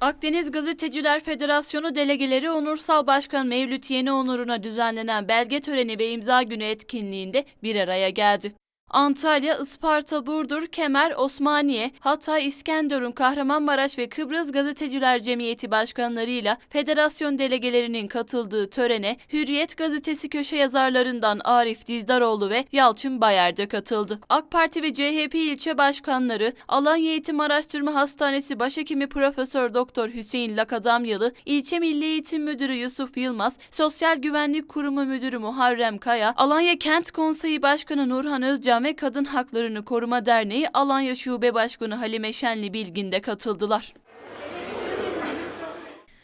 Akdeniz Gazeteciler Federasyonu delegeleri Onursal Başkan Mevlüt Yeni Onur'una düzenlenen belge töreni ve imza günü etkinliğinde bir araya geldi. Antalya, Isparta, Burdur, Kemer, Osmaniye, Hatay, İskenderun, Kahramanmaraş ve Kıbrıs Gazeteciler Cemiyeti başkanlarıyla federasyon delegelerinin katıldığı törene Hürriyet gazetesi köşe yazarlarından Arif Dizdaroğlu ve Yalçın Bayer de katıldı. AK Parti ve CHP ilçe başkanları, Alanya Eğitim Araştırma Hastanesi Başhekimi Profesör Doktor Hüseyin Lakadamyalı, İlçe Milli Eğitim Müdürü Yusuf Yılmaz, Sosyal Güvenlik Kurumu Müdürü Muharrem Kaya, Alanya Kent Konseyi Başkanı Nurhan Özcan ve Kadın Haklarını Koruma Derneği Alanya Şube Başkanı Halime Şenli Bilgin de katıldılar.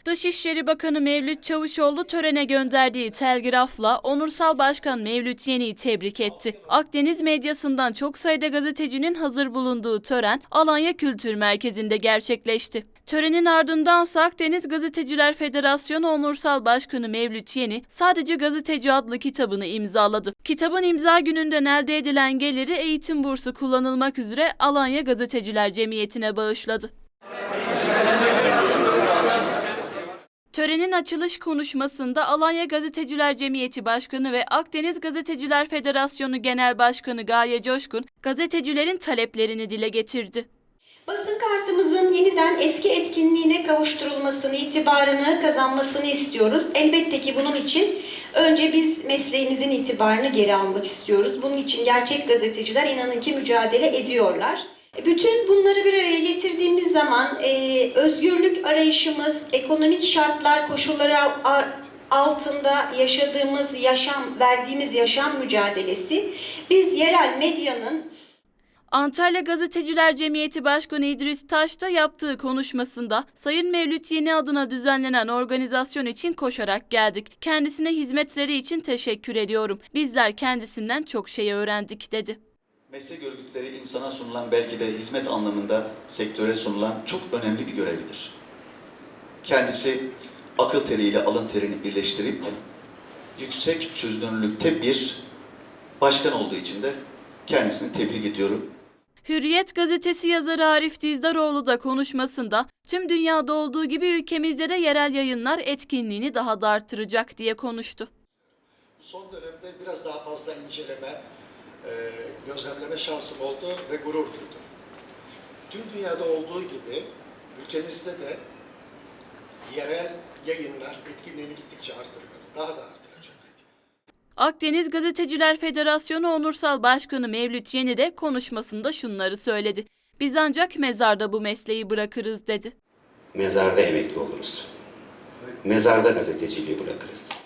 Dışişleri Bakanı Mevlüt Çavuşoğlu törene gönderdiği telgrafla Onursal Başkan Mevlüt Yeni'yi tebrik etti. Akdeniz medyasından çok sayıda gazetecinin hazır bulunduğu tören Alanya Kültür Merkezi'nde gerçekleşti. Törenin ardındansa Akdeniz Gazeteciler Federasyonu Onursal Başkanı Mevlüt Yeni sadece Gazeteci adlı kitabını imzaladı. Kitabın imza gününden elde edilen geliri eğitim bursu kullanılmak üzere Alanya Gazeteciler Cemiyeti'ne bağışladı. Törenin açılış konuşmasında Alanya Gazeteciler Cemiyeti Başkanı ve Akdeniz Gazeteciler Federasyonu Genel Başkanı Gaye Coşkun, gazetecilerin taleplerini dile getirdi. Basın kartımızın yeniden eski etkinliğine kavuşturulmasını, itibarını kazanmasını istiyoruz. Elbette ki bunun için önce biz mesleğimizin itibarını geri almak istiyoruz. Bunun için gerçek gazeteciler inanın ki mücadele ediyorlar. Bütün bunları bir araya getirdiğimiz zaman e, özgürlük arayışımız, ekonomik şartlar, koşulları altında yaşadığımız yaşam, verdiğimiz yaşam mücadelesi biz yerel medyanın Antalya Gazeteciler Cemiyeti Başkanı İdris Taş da yaptığı konuşmasında Sayın Mevlüt Yeni adına düzenlenen organizasyon için koşarak geldik. Kendisine hizmetleri için teşekkür ediyorum. Bizler kendisinden çok şey öğrendik dedi. Meslek örgütleri insana sunulan belki de hizmet anlamında sektöre sunulan çok önemli bir görevidir. Kendisi akıl teriyle alın terini birleştirip yüksek çözünürlükte bir başkan olduğu için de kendisini tebrik ediyorum. Hürriyet gazetesi yazarı Arif Dizdaroğlu da konuşmasında tüm dünyada olduğu gibi ülkemizde de yerel yayınlar etkinliğini daha da artıracak diye konuştu. Son dönemde biraz daha fazla inceleme, e, gözlemleme şansım oldu ve gurur duydum. Tüm dünyada olduğu gibi ülkemizde de yerel yayınlar etkinliğini gittikçe artırıyor. Daha da artıracak. Akdeniz Gazeteciler Federasyonu Onursal Başkanı Mevlüt Yeni de konuşmasında şunları söyledi. Biz ancak mezarda bu mesleği bırakırız dedi. Mezarda emekli oluruz. Mezarda gazeteciliği bırakırız.